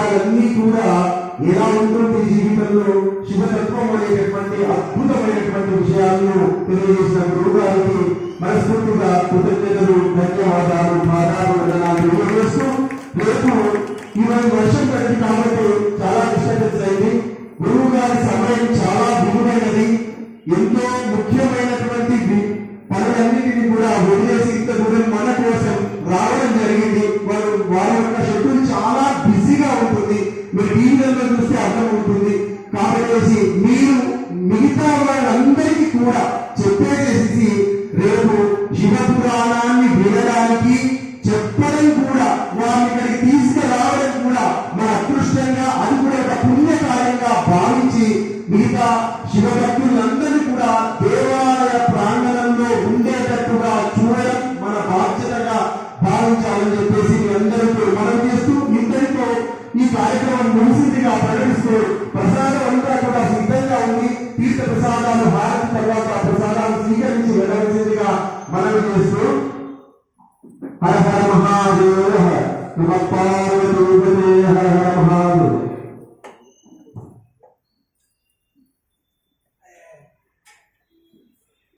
విషయాలన్నీ కూడా ఎలా ఉంటుంది జీవితంలో శివతత్వం అనేటటువంటి అద్భుతమైనటువంటి విషయాలను తెలియజేసిన గురువు గారికి మనస్ఫూర్తిగా కృతజ్ఞతలు ధన్యవాదాలు బాధాలు వందనాలు తెలియజేస్తూ రేపు ఈరోజు వర్షం కలిగి కాబట్టి చాలా డిస్టర్బెన్స్ అయింది గురువు గారి సమయం చాలా విలువైనది ఎంతో ముఖ్యమైనటువంటి పనులన్నింటినీ కూడా వదిలేసి ఇంత దూరం టీవీలలో చూస్తే అర్థం ఉంటుంది కాబట్టి మీరు మిగతా వాళ్ళందరికీ కూడా చెప్పేసేసి రేపు శివ పురాణాన్ని వినడానికి చెప్పడం కూడా వారిని ఇక్కడికి తీసుకురావడం కూడా మన అదృష్టంగా అది కూడా ఒక పుణ్యకార్యంగా భావించి మిగతా శివభక్తులందరూ కూడా దేవాలయ ప్రాంగణంలో ఉండేటట్టుగా చూడడం మన బాధ్యతగా భావించాలని చెప్పేసి కార్యక్రమం ముగిసిందిగా ప్రకటిస్తూ ప్రసాదం అంతా కూడా సిద్ధంగా ఉంది. తీర్థ ప్రసాదాలు హారతి తర్వాత ప్రసాదాలు స్వీకరించి వెళ్ళవలసిందిగా మనవి చేస్తూ హర హర మహాదేవ.